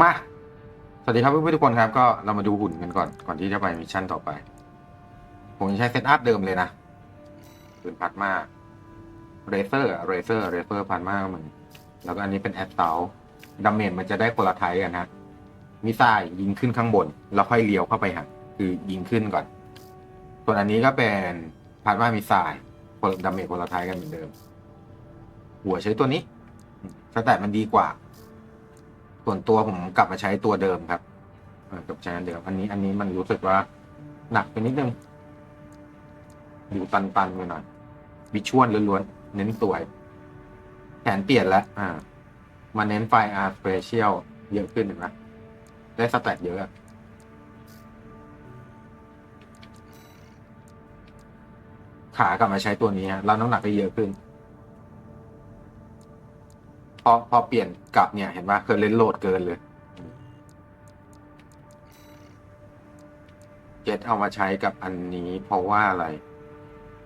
มา สวัสดีครับเพื่อนๆทุกคนครับ ก็เรามาดูหุ่นกันก่อน ก่อนที่จะไปมิชชั่นต่อไป ผมจะใช้เซตอัพเดิมเลยนะปืนพัดมาเรเซอร์เรเซอร์เรเซอร์พัดมาเหมือนแล้วก็อันนี้เป็นแอดเตาดาเมจมันจะได้คนละไทยกันฮะมิสไซล์ยิงขึ้นข้างบน แล้วค่อยเลี้ยวเข้าไปฮะคือยิงขึ้นก่อน ส่วนอันนี้ก็เป็นพัดมามิสไซล์คนดาเมจคนละไทยกันเหมือนเดิม หัวใช้ตัวนี้สแตทมันดีกว่า ส่วนตัวผมกลับมาใช้ตัวเดิมครับกลับใช้อันเดิมอันนี้อันนี้มันรู้สึกว่าหนักไปนิดนึงดูตันๆไปหน่อยวิชวลล้วนๆเน้นสวยแผนเปลี่ยนแล้วอ่า มาเน้นไฟอาร์สเปเชียลเยอะขึ้นเห็นไหมได้สแตทเยอะขากลับมาใช้ตัวนี้ฮะแล้วน้ำหนักก็เยอะขึ้น พอพอเปลี่ยนกลับเนี่ยเห็นว่าเคยเล่นโหลดเกินเลยเจ็ตเอามาใช้กับอันนี้เพราะว่าอะไร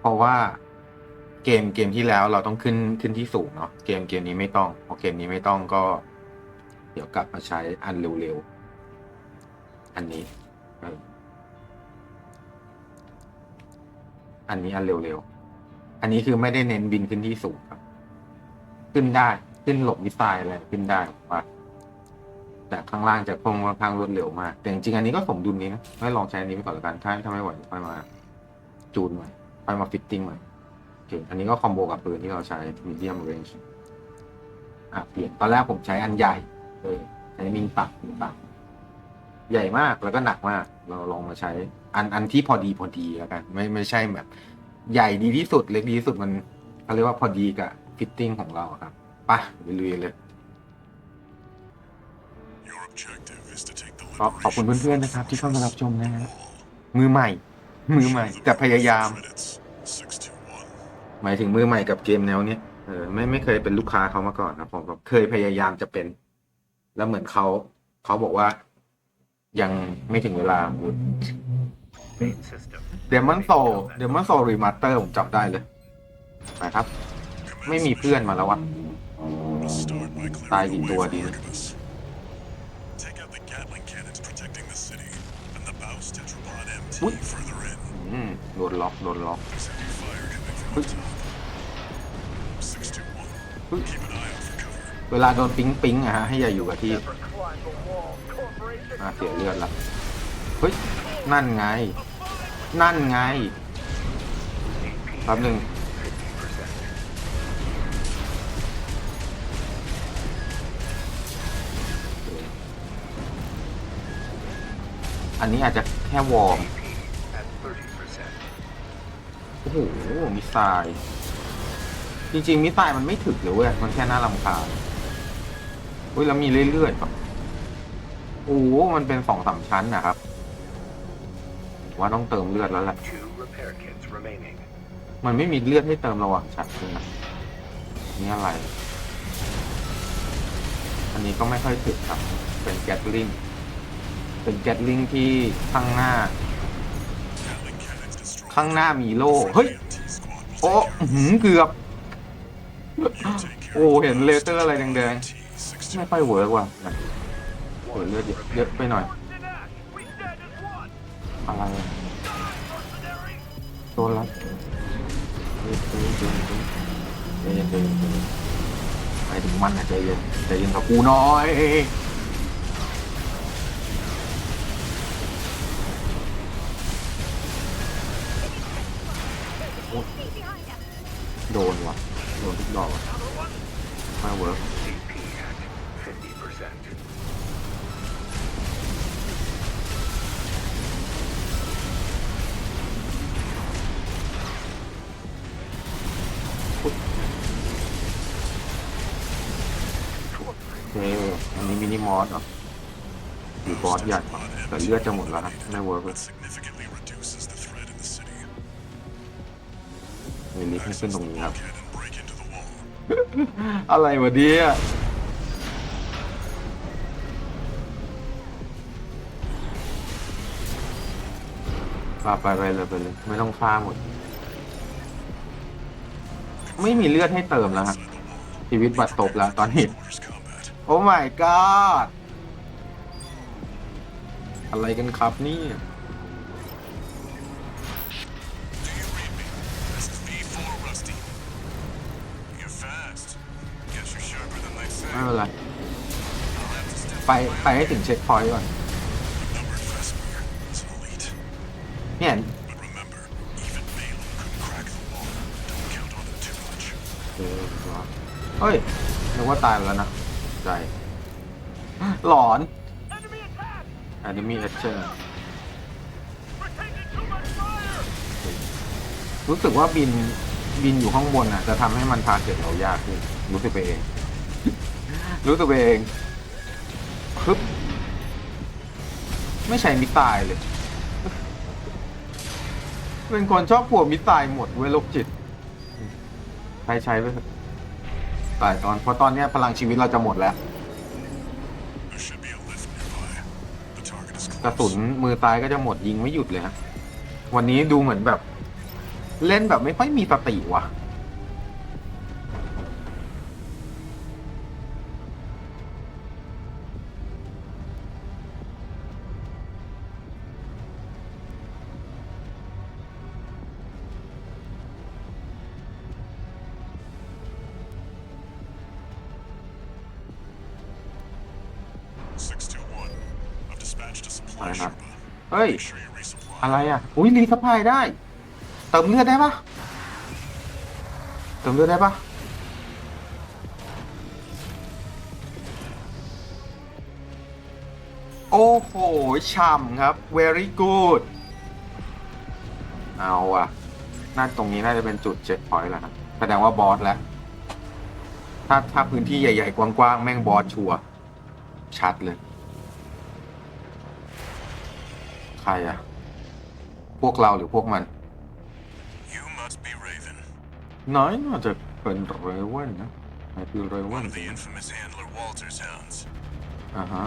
เพราะว่าเกมเกมที่แล้วเราต้องขึ้นขึ้นที่สูงเนาะเกมเกมนี้ไม่ต้องพอเกมนี้ไม่ต้องก็ เดี๋ยวกลับมาใช้อันเร็วๆ อันนี้ อันนี้อันเร็วๆ อันนี้คือไม่ได้เน้นบินขึ้นที่สูงครับ ขึ้นได้ ขึ้นหลบมิสไซล์อะไรขึ้นได้มว่าแต่ข้างล่างจะคงค่อนข้างรวดเร็วมากแต่จริงๆอันนี้ก็สมดุลนี้นะไม่ลองใช้อันนี้ไปก่อนละกันถ้าถ้าไม่ไหวค่อยมา จูนใหม่ค่อยมาฟิตติ้งใหม่โอเคอันนี้ก็คอมโบกับปืนที่เราใช้ medium range อะเปลี่ยนตอนแรกผมใช้อันใหญ่เลยใช้มิงปักมิงปักใหญ่มากแล้วก็หนักมาก เราลองมาใช้ อันอันที่พอดีพอดีแล้วกัน ไม่ไม่ใช่แบบ ใหญ่ดีที่สุดเล็กดีที่สุดมันเขาเรียกว่าพอดีกับฟิตติ้งของเราครับ ไปะลุยๆเลย Your objective is to take the ก็ขอบคุณเพื่อนๆนะครับ ที่เข้ามารับชมนะฮะมือใหม่ มือใหม่ แต่พยายาม Credits. Six to one. หมายถึงมือใหม่กับเกมแนวเนี้ยเออไม่ไม่เคยเป็นลูกค้าเขามาก่อนนะผมแบบเคยพยายามจะเป็น แล้วเหมือนเขาเขาบอกว่า ยังไม่ถึงเวลา Main system. เดมอนโซเดมอนโซรีมาสเตอร์ผมจับได้เลยนะครับ ไม่มีเพื่อนมาแล้ววะ I'll start by clearing Tai the gì way đùa for đi. Artemis. Take out the Gatling cannons protecting the city, and the Baus Tetrapod MT Ui. further in. อืมโดนล็อกโดนล็อก There's heavy fire coming from Ui. the top. Six to one. Ui. Keep an eye out for cover. เวลาโดนปิ๊งปิ๊งอะฮะให้อย่าอยู่กับที่ Never climb the wall, corporation. อ่าเสียเลือดละเฮ้ยนั่นไง นั่นไงแป๊บหนึ่ง อันนี้อาจจะแค่วอร์ม at 30%. โอ้โหมิสไซล์จริงๆมิสไซล์มันไม่ถึกเลยเว้ยมันแค่น่ารำคาญอุ้ยแล้วมีเรื่อยๆป่ะโอ้โหมันเป็นสองสามชั้นนะครับ ว่าต้องเติมเลือดแล้วแหละ Two repair kits remaining. มันไม่มีเลือดให้เติมระหว่างชั้นเลยนะนี่อะไร อันนี้ก็ไม่ค่อยถึกครับ เป็นแกตลิง ตึกแจ็ตลิงที่ข้างหน้า ข้างหน้ามีโล่เฮ้ยโอ้หืมเกือบ โอ้ เห็นเลเตอร์อะไรแดงๆ ไม่ไปอยเวิร์กว่าหัวเลือดเยอะไปหน่อย อะไรตัวรัดใจเย็นใจเย็นไปถึงมันนะใจเย็นใจเย็นกับกูน้อย โดนว่ะ โดนทุกดอกว่ะไม่เวิร์กโอเคอันนี้มินิมอสเหรอหรือบอสใหญ่แต่เลือดจะหมดแล้วครับไม่เวิร์กเลย มีลิฟต์ให้ขึ้นตรงนี้ครับ Cannon break into the wall. อะไรวะเนี่ยปาไปไปเลยไปเลย ไม่ต้องฆ่าหมด ไม่มีเลือดให้เติมแล้วฮะชีวิตบัดตบแล้วตอนนี้ Quarters combat. โอ้ my god อะไรกันครับเนี่ย ไปไปให้ถึงเช็คพอยต์ก่อน เนี่ยเฮ้ยนึกว่าตายแล้วนะใจ หลอนอันนี้มีแอคชั่นรู้สึกว่าบินบินอยู่ข้างบนอะ จะทำให้มันทาเก็ตเรายากขึ้นรู้สึกไปเอง รู้สึกไปเองึบไม่ใช่มิตายเลย เป็นคนชอบปวดมิตายหมดเว้ยโรคจิต ใช้ใช้ไปเถอะตายตอนเพราะตอนเนี้ยพลังชีวิตเราจะหมดแล้ว กระสุนมือซ้ายก็จะหมดยิงไม่หยุดเลยฮะ วันนี้ดูเหมือนแบบ เล่นแบบไม่ค่อยมีสติว่ะ 621. I've dispatched a supply Alright, Sherpa. เฮ้ย Make sure you resupply. อะไรอะ อุ้ยรีสปายได้ เติมเลือดได้ปะเติมเลือดได้ปะโอ้โหช่ำครับ very good เอาอะ น่าตรงนี้น่าจะเป็นจุดเจ็ดพอยต์แล้วครับแสดงว่าบอสแล้ว ถ้าถ้าพื้นที่ใหญ่ ๆ กว้าง ๆ แม่งบอสชัวร์ ชัดเลย ใครอะพวกเราหรือพวกมัน You must be Raven. น้อยน่าจะเป็นเรเวนนะไหนคือเรเว One น of the infamous handler Walter's hounds. อ่าฮะ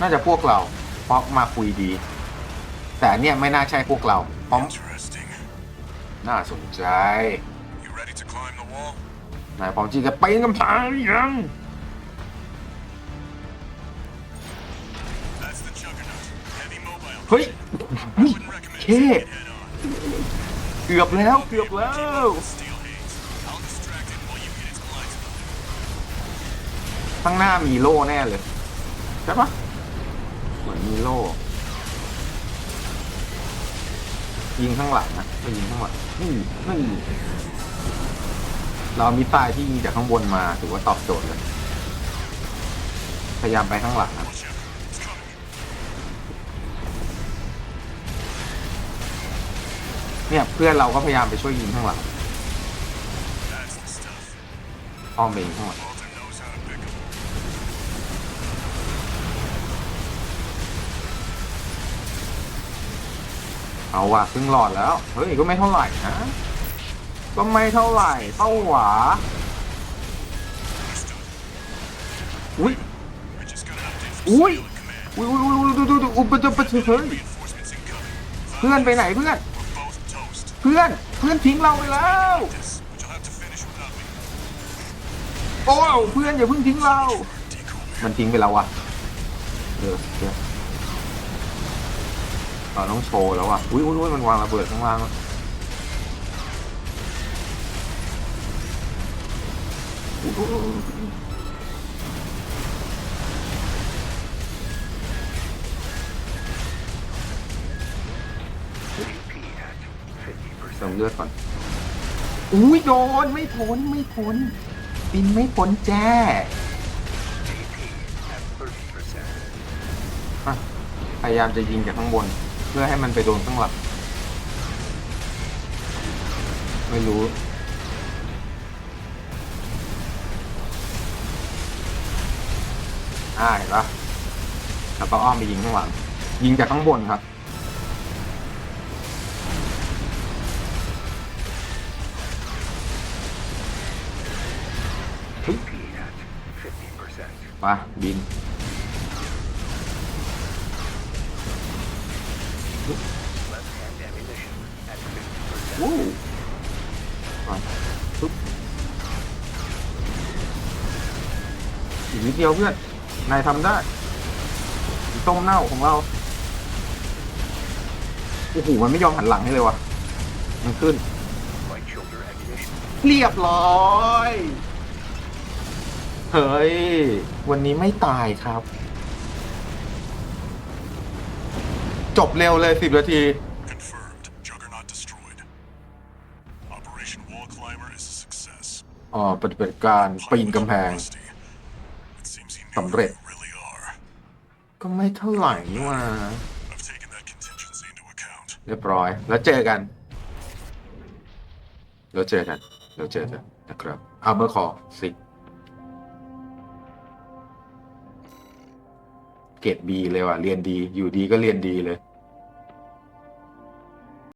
น่าจะพวกเรา เพราะมาคุยดี แต่อันเนี่ยไม่น่าใช่พวกเราเพราะ Interesting. น่าสนใจ You ready to climb the wall? นายพร้อมที่จะปีนกำแพงหรือยัง เฮ้ยเท่ taking it head on. เกือบแล้วเกือบแล้วข้างหน้ามีโล่แน่เลย ใช่ปะเหมือนมีโล่ยิงข้างหลังนะไม่ยิงข้างหลังนี่นี่เรามีตายที่ยิงจากข้างบนมาถือว่าตอบโจทย์เลย พยายามไปข้างหลังนะ เนี่ยเพื่อนเราก็พยายามไปช่วยยิงข้างหลังอ้อมไปยิงข้างหลังเอาว่ะครึ่งหลอดแล้ว เฮ้ยก็ไม่เท่าไหร่นะ ก็ไม่เท่าไหร่เท่าหวา Understood. อุ้ย I just got an update from Ui. Civilian Command. อุ้ยอุ้ยอุ้ยดูดูดูอุปจุปจุเฮ้ย Reinforcements incoming. เพื่อนไปไหนเพื่อน We're both toast. เพื่อนเพื่อนทิ้งเราไปแล้วโอ้เพื่อนอย่าเพิ่งทิ้งเรา มันทิ้งไปแล้ววะเออเดี๋ยวเราต้องโชว์แล้วว่ะอุ้ยอุ้ยอุ้ยมันวางระเบิดข้างล่าง เติม 50%. เลือดก่อน อุ้ยโดนไม่พ้นไม่พ้นบินไม่พ้นแจ้ TP at 30%. อะพยายามจะยิงจากข้างบน เพื่อให้มันไปโดนข้างหลังไม่รู้อ่าเห็นปะแล้วก็อ้อมไปยิงข้างหลัง ยิงจากข้างบนครับ ไปบิน Left hand ammunition at 50%. วู้ไปปึ๊บอีกนิดเดียวเพื่อน นายทำได้ต้มเน่าของเรา โอ้โห มันไม่ยอมหันหลังให้เลยวะมันขึ้น Light shoulder ammunition. เรียบร้อย เฮ้ย วันนี้ไม่ตายครับ จบเร็วเลยสิบนาที Confirmed. Juggernaut destroyed. Operation Wall Climber is a success. อ๋อปฏิบัติการปีนกำแพง Rusty. It seems he knew สำเร็จ who you really are. ก็ไม่เท่าไหร่นี่หว่า I've taken that contingency into account. เรียบร้อย แล้วเจอกัน แล้วเจอกัน แล้วเจอกันนะครับอาเมอร์คอสิ เกรดบีเลยว่ะเรียนดี อยู่ดีก็เรียนดีเลย